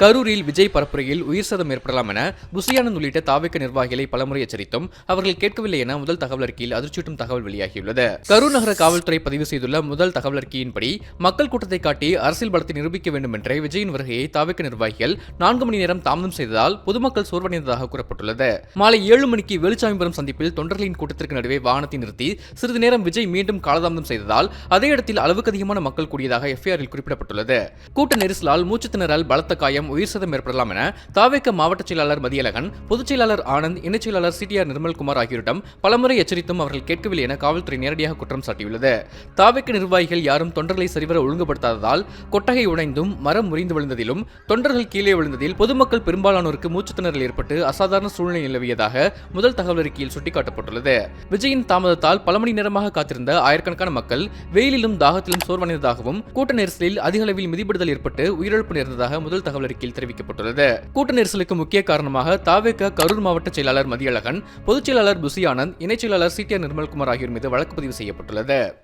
கரூரில் விஜய் பரப்புரையில் உயிர் சேதம் ஏற்படலாம் என புசியானந்த் உள்ளிட்ட தாவேக்க நிர்வாகிகளை பலமுறை எச்சரித்தும் அவர்கள் கேட்கவில்லை என முதல் தகவல் அறிக்கையில் அதிர்ச்சியூட்டும் தகவல் வெளியாகியுள்ளது. கரூர் நகர காவல்துறை பதிவு செய்துள்ள முதல் தகவல் அறிக்கையின்படி மக்கள் கூட்டத்தை காட்டி அரசியல் பலத்தை நிரூபிக்க வேண்டும் என்ற விஜயின் வருகையை தாவேக்க நிர்வாகிகள் நான்கு மணி நேரம் தாமதம் செய்ததால் பொதுமக்கள் சோர்வடைந்ததாக கூறப்பட்டுள்ளது. மாலை ஏழு மணிக்கு வெளிச்சாமிபுரம் சந்திப்பில் தொண்டர்களின் கூட்டத்திற்கு நடுவே வாகனத்தை நிறுத்தி சிறிது நேரம் விஜய் மீண்டும் காலதாமதம் செய்ததால் அதே இடத்தில் அளவுக்கு அதிகமான மக்கள் கூடியதாக எஃப்ஐஆரில் குறிப்பிடப்பட்டுள்ளது. கூட்ட நெரிசலால் மூச்சு திணறல் பலத்த காயம் உயிர் சேதம் ஏற்படலாம் என தாவேக்க மாவட்ட செயலாளர் மதியழகன் பொதுச் செயலாளர் ஆனந்த் இணைச் செயலாளர் சிடிஆர் நிர்மல்குமார் ஆகியோரிடம் பலமுறை எச்சரித்தும் அவர்கள் கேட்கவில்லை என காவல்துறை நேரடியாக குற்றம் சாட்டியுள்ளது. தாவேக்க நிர்வாகிகள் யாரும் தொண்டர்களை சரிவர ஒழுங்குபடுத்தாததால் கொட்டகை உடைந்தும் மரம் முறிந்து விழுந்ததிலும் தொண்டர்கள் கீழே விழுந்ததில் பொதுமக்கள் பெரும்பாலானோருக்கு மூச்சுத்திணறல் ஏற்பட்டு அசாதாரண சூழ்நிலை நிலவியதாக முதல் தகவல் அறிக்கையில் சுட்டிக்காட்டப்பட்டுள்ளது. விஜயின் தாமதத்தால் பல மணி நேரமாக காத்திருந்த ஆயிரக்கணக்கான மக்கள் வெயிலிலும் தாகத்திலும் சோர்வடைந்ததாகவும் கூட்ட நெரிசலில் அதிக அளவில் மிதிபடுதல் ஏற்பட்டு உயிரிழப்பு நேர்ந்ததாக முதல் தகவல் அறிக்கையில் தெரிவிக்கப்பட்டுள்ளது. கூட்ட நெரிசலுக்கு முக்கிய காரணமாக தாவேக கரூர் மாவட்ட செயலாளர் மதியழகன் பொதுச் செயலாளர் புசி ஆனந்த் இணைச் செயலாளர் சிடிஆர் நிர்மல்குமார் ஆகியோர் மீது வழக்கு பதிவு செய்யப்பட்டுள்ளது.